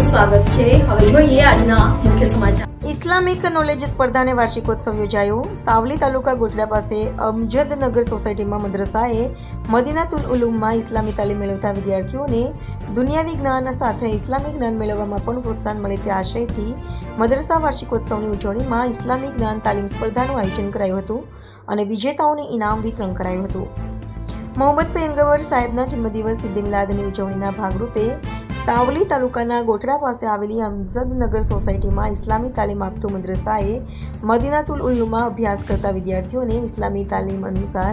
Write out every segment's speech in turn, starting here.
સ્વાગત છે. Islamic knowledge સ્પર્ધાને વાર્ષિકોત્સવ યોજાયો. સાવલી તાલુકા ગોઠડા પાસે અમજદનગર સોસાયટીમાં મદ્રસાએ મદીનાતુલ ઉલુમમાં ઇસ્લામી તાલીમ મેળવતા વિદ્યાર્થીઓને દુનિયાવી જ્ઞાન સાથે ઇસ્લામિક જ્ઞાન મેળવવામાં પણ પ્રોત્સાહન મળે તે આશયથી મદ્રસા વાર્ષિકોત્સવની ઉજવણીમાં ઇસ્લામિક જ્ઞાન તાલીમ સ્પર્ધાનું આયોજન કરાયું હતું અને વિજેતાઓને ઇનામ વિતરણ કરાયું હતું. મોહમ્મદ પયંગવર સાહેબના જન્મદિવસ ઈદ મિલાદની ઉજવણીના ભાગરૂપે સાવલી તાલુકાના ગોઠડા પાસે આવેલી હમઝદનગર સોસાયટીમાં ઇસ્લામી તાલીમ આપતું મદ્રસાએ મદીનાતુલ ઉલ્લુમાં અભ્યાસ કરતા વિદ્યાર્થીઓને ઇસ્લામી તાલીમ અનુસાર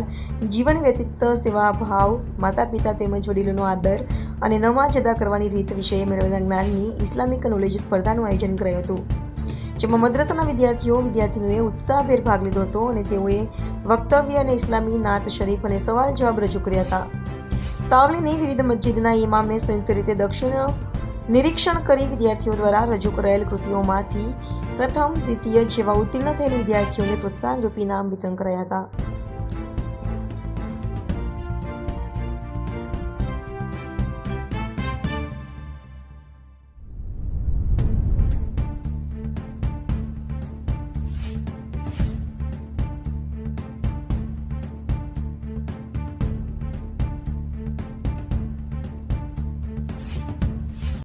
જીવન વ્યતીત સેવા ભાવ માતા પિતા તેમજ વડીલોનો આદર અને નમાજ અદા કરવાની રીત વિશે મેળવેલા જ્ઞાનની ઇસ્લામિક નોલેજ સ્પર્ધાનું આયોજન કરાયું હતું. જેમાં મદ્રસાના વિદ્યાર્થીઓ વિદ્યાર્થીનીઓએ ઉત્સાહભેર ભાગ લીધો હતો અને તેઓએ વક્તવ્ય અને ઇસ્લામી નાત શરીફ અને સવાલ જવાબ રજૂ કર્યા હતા. સાવલીની વિવિધ મસ્જિદના ઇમામે સંયુક્ત રીતે દક્ષિણ નિરીક્ષણ કરી વિદ્યાર્થીઓ દ્વારા રજૂ કરાયેલ કૃતિઓમાંથી પ્રથમ, દ્વિતીય જેવા ઉત્તીર્ણ થયેલ વિદ્યાર્થીઓને પ્રોત્સાહન રૂપી નામ વિતરણ કરાયા હતા.